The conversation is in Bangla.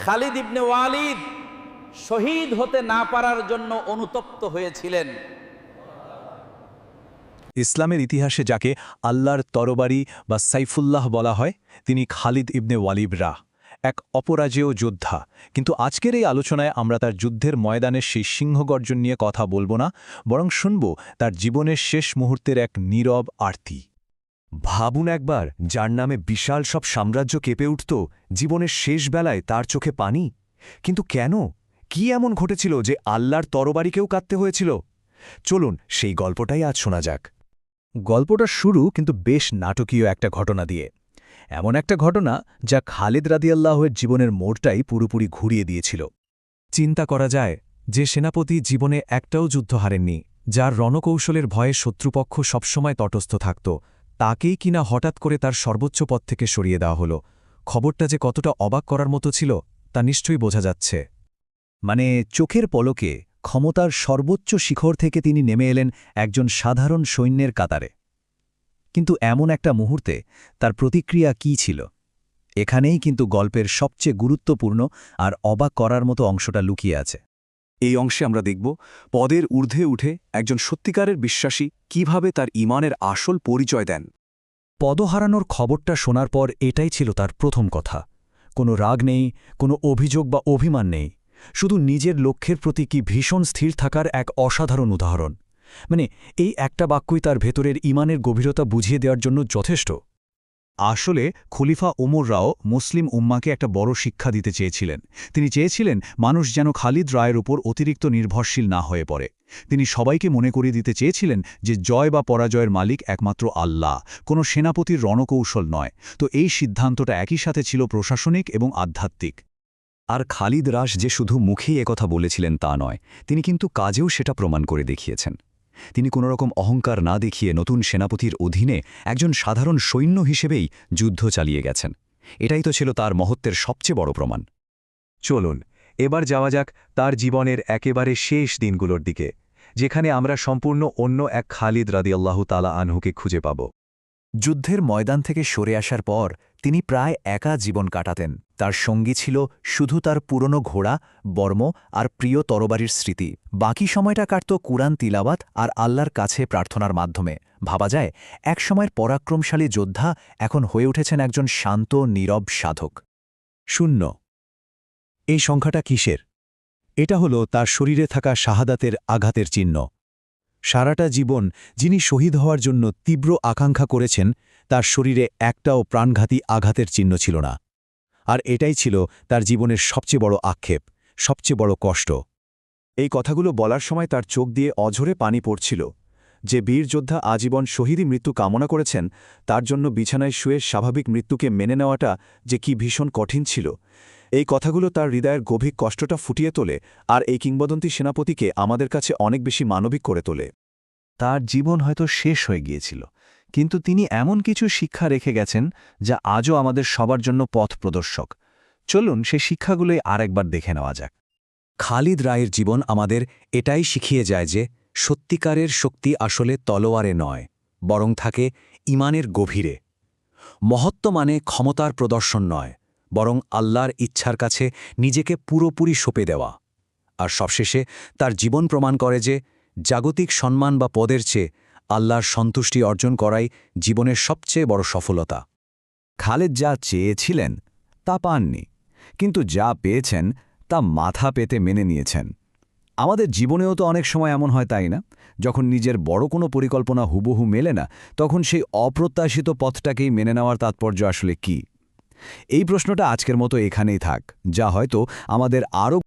খালিদ ইবনে ওয়ালিদ শহীদ হতে না পারার জন্য অনুতপ্ত হয়েছিলেন। ইসলামের ইতিহাসে যাকে আল্লাহর তরবারি বা সাইফুল্লাহ বলা হয়, তিনি খালিদ ইবনে ওয়ালিব রাহ, এক অপরাজেয় যোদ্ধা। কিন্তু আজকের এই আলোচনায় আমরা তার যুদ্ধের ময়দানের সেই সিংহগর্জন নিয়ে কথা বলব না, বরং শুনব তার জীবনের শেষ মুহূর্তের এক নীরব আরতি। ভাবুন একবার, যার নামে বিশাল সব সাম্রাজ্য কেঁপে উঠত, জীবনের শেষ বেলায় তার চোখে পানি? কিন্তু কেন? কি এমন ঘটেছিল যে আল্লাহর তরবারিকেও কাঁদতে হয়েছিল? চলুন, সেই গল্পটাই আজ শোনা যাক। গল্পটা শুরু কিন্তু বেশ নাটকীয় একটা ঘটনা দিয়ে। এমন একটা ঘটনা যা খালিদ রাদিয়াল্লাহের জীবনের মোড়টাই পুরোপুরি ঘুরিয়ে দিয়েছিল। চিন্তা করা যায় যে সেনাপতি জীবনে একটাও যুদ্ধ হারেননি, যার রণকৌশলের ভয়ে শত্রুপক্ষ সবসময় তটস্থ থাকত তাকেই কিনা হঠাৎ করে তার সর্বোচ্চ পদ থেকে সরিয়ে দেওয়া হল। খবরটা যে কতটা অবাক করার মতো ছিল, তা নিশ্চয়ই বোঝা যাচ্ছে। মানে চোখের পলকে ক্ষমতার সর্বোচ্চ শিখর থেকে তিনি নেমে এলেন একজন সাধারণ সৈন্যের কাতারে। কিন্তু এমন একটা মুহূর্তে তার প্রতিক্রিয়া কি ছিল? এখানেই কিন্তু গল্পের সবচেয়ে গুরুত্বপূর্ণ আর অবাক করার মতো অংশটা লুকিয়ে আছে। এই অংশে আমরা দেখব, পদের ঊর্ধ্বে উঠে একজন সত্যিকারের বিশ্বাসী কীভাবে তার ইমানের আসল পরিচয় দেন। পদ হারানোর খবরটা শোনার পর এটাই ছিল তার প্রথম কথা। কোনো রাগ নেই, কোনো অভিযোগ বা অভিমান নেই। শুধু নিজের লক্ষ্যের প্রতি কি ভীষণ স্থির থাকার এক অসাধারণ উদাহরণ। মানে এই একটা বাক্যই তার ভেতরের ইমানের গভীরতা বুঝিয়ে দেওয়ার জন্য যথেষ্ট। আসলে খলিফা ওমররাও মুসলিম উম্মাকে একটা বড় শিক্ষা দিতে চেয়েছিলেন। তিনি চেয়েছিলেন মানুষ যেন খালিদ রায়ের উপর অতিরিক্ত নির্ভরশীল না হয়ে পড়ে। তিনি সবাইকে মনে করিয়ে দিতে চেয়েছিলেন যে জয় বা পরাজয়ের মালিক একমাত্র আল্লাহ, কোনো সেনাপতির রণকৌশল নয়। তো এই সিদ্ধান্তটা একই সাথে ছিল প্রশাসনিক এবং আধ্যাত্মিক। আর খালিদ রাস যে শুধু মুখেই একথা বলেছিলেন তা নয়, তিনি কিন্তু কাজেও সেটা প্রমাণ করে দেখিয়েছেন। তিনি কোনোরকম অহংকার না দেখিয়ে নতুন সেনাপতির অধীনে একজন সাধারণ সৈন্য হিসেবেই যুদ্ধ চালিয়ে গেছেন। এটাই তো ছিল তার মহত্বের সবচেয়ে বড় প্রমাণ। চলুন, এবার যাওয়া যাক তার জীবনের একেবারে শেষ দিনগুলোর দিকে, যেখানে আমরা সম্পূর্ণ অন্য এক খালিদ রাদিয়াল্লাহু তালা আনহুকে খুঁজে পাব। যুদ্ধের ময়দান থেকে সরে আসার পর তিনি প্রায় একা জীবন কাটাতেন। তার সঙ্গী ছিল শুধু তার পুরনো ঘোড়া, বর্ম আর প্রিয় তরবারির স্মৃতি। বাকি সময়টা কাটত কুরআন তিলাবাত আর আল্লাহর কাছে প্রার্থনার মাধ্যমে। ভাবা যায়, একসময়ের পরাক্রমশালী যোদ্ধা এখন হয়ে উঠেছেন একজন শান্ত, নীরব সাধক। শূন্য। এই সংখ্যাটা কিসের? এটা হল তার শরীরে থাকা শাহাদাতের আঘাতের চিহ্ন। সারাটা জীবন যিনি শহীদ হওয়ার জন্য তীব্র আকাঙ্ক্ষা করেছেন, তার শরীরে একটাও প্রাণঘাতী আঘাতের চিহ্ন ছিল না। আর এটাই ছিল তার জীবনের সবচেয়ে বড় আক্ষেপ, সবচেয়ে বড় কষ্ট। এই কথাগুলো বলার সময় তার চোখ দিয়ে অঝরে পানি পড়ছিল। যে বীর যোদ্ধা আজীবন শহীদী মৃত্যু কামনা করেছেন, তার জন্য বিছানায় শুয়ে স্বাভাবিক মৃত্যুকে মেনে নেওয়াটা যে কি ভীষণ কঠিন ছিল। এই কথাগুলো তার হৃদয়ের গভীর কষ্টটা ফুটিয়ে তোলে আর এই কিংবদন্তি সেনাপতিকে আমাদের কাছে অনেক বেশি মানবিক করে তোলে। তার জীবন হয়তো শেষ হয়ে গিয়েছিল, কিন্তু তিনি এমন কিছু শিক্ষা রেখে গেছেন যা আজও আমাদের সবার জন্য পথ প্রদর্শক। চলুন সে শিক্ষাগুলোই আরেকবার দেখে নেওয়া যাক। খালিদ রায়ের জীবন আমাদের এটাই শিখিয়ে যায় যে সত্যিকারের শক্তি আসলে তলোয়ারে নয়, বরং থাকে ইমানের গভীরে। মহত্ব মানে ক্ষমতার প্রদর্শন নয়। বরং আল্লাহর ইচ্ছার কাছে নিজেকে পুরোপুরি সঁপে দেওয়া। আর সবশেষে তার জীবন প্রমাণ করে যে, জাগতিক সম্মান বা পদের চেয়ে আল্লাহর সন্তুষ্টি অর্জন করাই জীবনের সবচেয়ে বড় সফলতা। খালেদ যা চেয়েছিলেন, তা পাননি, কিন্তু যা পেয়েছেন, তা মাথা পেতে মেনে নিয়েছেন। আমাদের জীবনেও তো অনেক সময় এমন হয়, তাই না? যখন নিজের বড় কোনো পরিকল্পনা হুবহু মেলে না, তখন সেই অপ্রত্যাশিত পথটাকেই মেনে নেওয়ার তাৎপর্য আসলে কি? এই প্রশ্নটা আজকের মতো এখানেই থাক। যা হয়তো আমাদের আরও